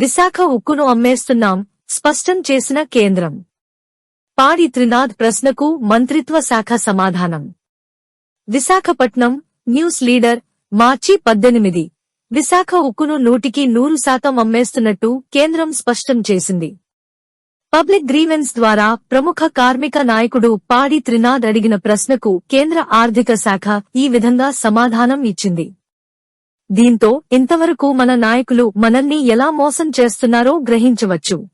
విశాఖ ఉక్కును అమ్మేస్తున్నాం స్పష్టం చేసిన కేంద్రం. పాడి త్రినాథ్ ప్రశ్నకు మంత్రిత్వ శాఖ సమాధానం. విశాఖపట్నం న్యూస్ లీడర్ మార్చి పద్దెనిమిది. విశాఖ ఉక్కును నూటికి నూరు శాతం అమ్మేస్తున్నట్టు కేంద్రం స్పష్టం చేసింది. పబ్లిక్ గ్రీవెన్స్ ద్వారా ప్రముఖ కార్మిక నాయకుడు పాడి త్రినాథ్ అడిగిన ప్రశ్నకు కేంద్ర ఆర్థిక శాఖ ఈ విధంగా సమాధానం ఇచ్చింది. దీంతో ఇంతవరకు మన నాయకులు మనల్ని ఎలా మోసం చేస్తున్నారో గ్రహించవచ్చు.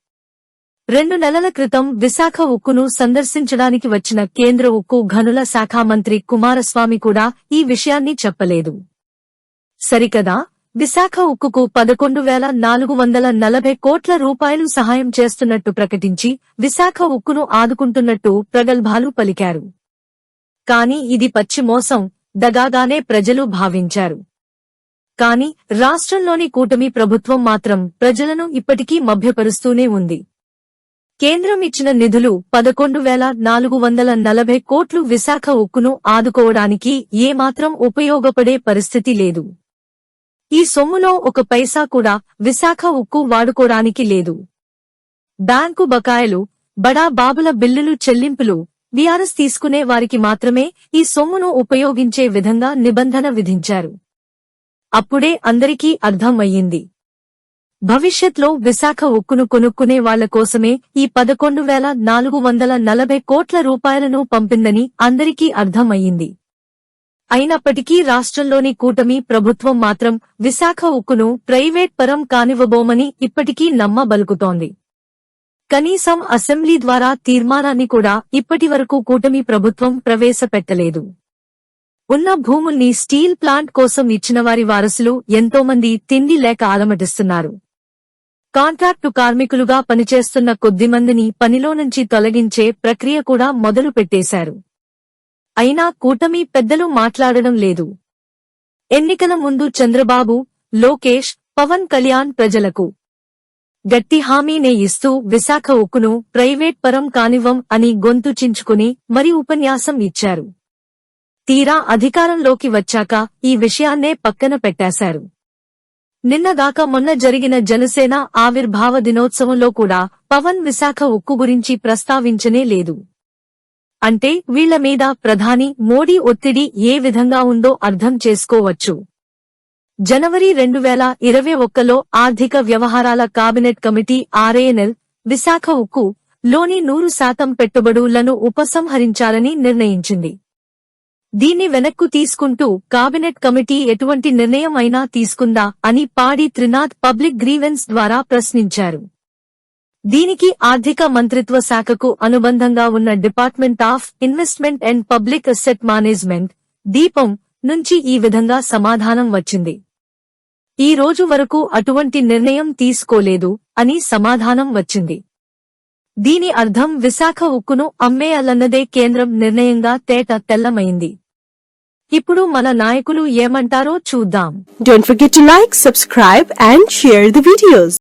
రెండు నెలల క్రితం విశాఖ ఉక్కును సందర్శించడానికి వచ్చిన కేంద్ర ఉక్కు గనుల శాఖ మంత్రి కుమారస్వామి కూడా ఈ విషయాన్ని చెప్పలేదు. సరికదా? విశాఖ ఉక్కుకు పదకొండు వేల నాలుగు వందల నలభై కోట్ల రూపాయలు సహాయం చేస్తున్నట్టు ప్రకటించి విశాఖ ఉక్కును ఆదుకుంటున్నట్టు ప్రగల్భాలు పలికారు. కాని ఇది పచ్చి మోసం దగాగానే ప్రజలు భావించారు. కాని రాష్ట్రంలోని కూటమి ప్రభుత్వం మాత్రం ప్రజలను ఇప్పటికీ మభ్యపరుస్తూనే ఉంది. కేంద్రం ఇచ్చిన నిధులు పదకొండు వేల నాలుగు వందల నలభై కోట్లు విశాఖ ఉక్కును ఆదుకోవడానికి ఏమాత్రం ఉపయోగపడే పరిస్థితి లేదు. ఈ సొమ్ములో ఒక పైసా కూడా విశాఖ ఉక్కు వాడుకోడానికి లేదు. బ్యాంకు బకాయిలు బడా బాబుల బిల్లులు చెల్లింపులు విఆర్ఎస్ తీసుకునే వారికి మాత్రమే ఈ సొమ్మును ఉపయోగించే విధంగా నిబంధన విధించారు. అప్పుడే అందరికీ అర్థం అయ్యింది భవిష్యత్లో విశాఖ ఉక్కును కొనుక్కునే వాళ్ళ కోసమే ఈ పదకొండు వేల నాలుగు వందల నలభై కోట్ల రూపాయలను పంపిందని అందరికీ అర్థమయ్యింది. అయినప్పటికీ రాష్ట్రంలోని కూటమి ప్రభుత్వం మాత్రం విశాఖ ఉక్కును ప్రైవేట్ పరం కానివ్వబోమని ఇప్పటికీ నమ్మబలుకుతోంది. కనీసం అసెంబ్లీ ద్వారా తీర్మానాన్ని కూడా ఇప్పటివరకు కూటమి ప్రభుత్వం ప్రవేశపెట్టలేదు. ఉన్న భూముల్ని స్టీల్ ప్లాంట్ కోసం ఇచ్చిన వారి వారసులు ఎంతోమంది తిండి లేక ఆలమటిస్తున్నారు. కాంట్రాక్టు కార్మికులుగా పనిచేస్తున్న కొద్దిమందిని పనిలో నుంచి తొలగించే ప్రక్రియ కూడా మొదలు పెట్టేశారు. అయినా కూటమి పెద్దలు మాట్లాడడం లేదు. ఎన్నికల ముందు చంద్రబాబు లోకేష్ పవన్ కళ్యాణ్ ప్రజలకు గట్టి హామీనే ఇస్తూ విశాఖ ఉక్కును ప్రైవేట్ పరం కానివ్వం అని గొంతు చించుకుని మరి ఉపన్యాసం ఇచ్చారు. తీరా అధికారంలోకి వచ్చాక ఈ విషయాన్నే పక్కన పెట్టేశారు. నిన్నగాక మొన్న జరిగిన జనసేన ఆవిర్భావ దినోత్సవంలో కూడా పవన్ విశాఖ ఉక్కు గురించి ప్రస్తావించనే లేదు. అంటే వీళ్ళ మీద ప్రధాని మోడీ ఒత్తిడి ఏ విధంగా ఉందో అర్థం చేసుకోవచ్చు. జనవరి రెండు వేల ఇరవై ఒక్కలో ఆర్థిక వ్యవహారాల కాబినెట్ కమిటీ ఆర్ఏఎన్ఎల్ విశాఖ ఉక్కు లోని నూరు శాతం పెట్టుబడులను ఉపసంహరించాలని నిర్ణయించింది. దీన్ని వెనక్కు తీసుకుంటూ కాబినెట్ కమిటీ ఎటువంటి నిర్ణయం అయినా తీసుకుందా అని పాడి త్రినాథ్ పబ్లిక్ గ్రీవెన్స్ ద్వారా ప్రశ్నించారు. దీనికి ఆర్థిక మంత్రిత్వ శాఖకు అనుబంధంగా ఉన్న department of investment and public asset management DIPAM నుంచి ఈ విధంగా సమాధానం వచ్చింది. ఈ రోజు వరకు అటువంటి నిర్ణయం తీసుకోలేదు అని సమాధానం వచ్చింది. దీని అర్థం విశాఖ ఉక్కును అమ్మేయాలన్నదే కేంద్రం నిర్ణయంగా తేట తెల్లమైంది. ఇప్పుడు మన నాయకులు ఏమంటారో చూద్దాం. Don't forget to like subscribe and share the videos